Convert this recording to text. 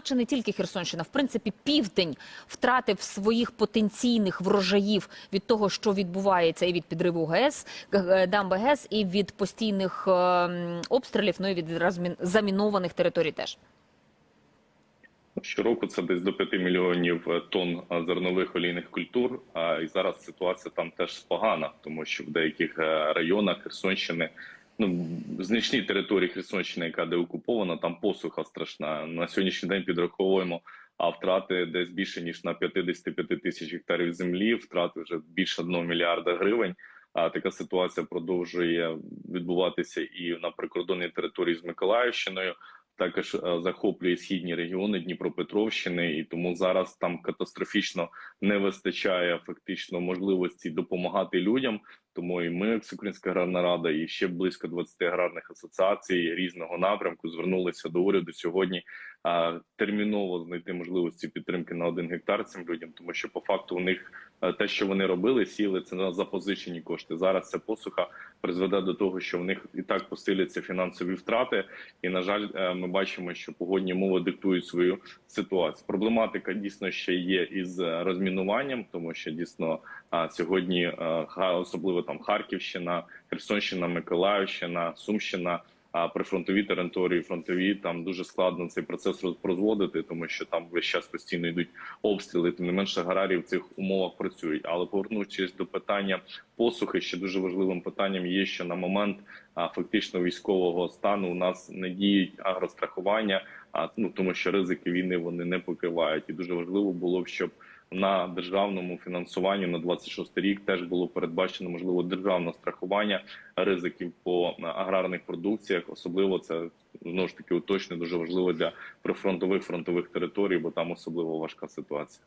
чи не тільки Херсонщина, в принципі, південь втратив своїх потенційних врожаїв від того, що відбувається, і від підриву ГЕС, дамби ГЕС, і від постійних е, обстрілів, ну і від замінованих територій теж. Щороку це десь до 5 мільйонів е, тонн е, зернових олійних культур. І зараз ситуація там теж погана, тому що в деяких районах Херсонщини, ну значній території Херсонщини, яка де окупована, там посуха страшна. На сьогоднішній день підраховуємо. А втрати десь більше ніж на 55 тисяч гектарів землі, втрати вже більше 1 мільярда гривень. А така ситуація продовжує відбуватися і на прикордонній території з Миколаївщиною також е, захоплює східні регіони Дніпропетровщини, і тому зараз там катастрофічно не вистачає фактично можливості допомагати людям. Тому і ми, як Всеукраїнська аграрна рада, і ще близько 20 аграрних асоціацій різного напрямку звернулися до уряду сьогодні. А терміново знайти можливості підтримки на один гектар цим людям, тому що по факту у них те, що вони робили, сіли це на запозичені кошти. Зараз ця посуха призведе до того, що в них і так посиляться фінансові втрати. І на жаль, е, ми бачимо, що погодні умови диктують свою ситуацію. Проблематика дійсно ще є із е, розмінуванням, тому що дійсно сьогодні е, особливо там Харківщина, Херсонщина, Миколаївщина, Сумщина. А прифронтові території, фронтові там дуже складно цей процес розпрозводити, тому що там весь час постійно йдуть обстріли. Тим не менше, аграрії в цих умовах працюють. Але повернувшись до питання посухи, ще дуже важливим питанням є, що на момент фактично військового стану у нас не діють агрострахування, а ну тому, що ризики війни вони не покривають, і дуже важливо було б, щоб на державному фінансуванні на 26 рік теж було передбачено можливо державне страхування ризиків по е, аграрних продукціях. Особливо це знову ж таки уточне дуже важливо для прифронтових фронтових територій, бо там особливо важка ситуація.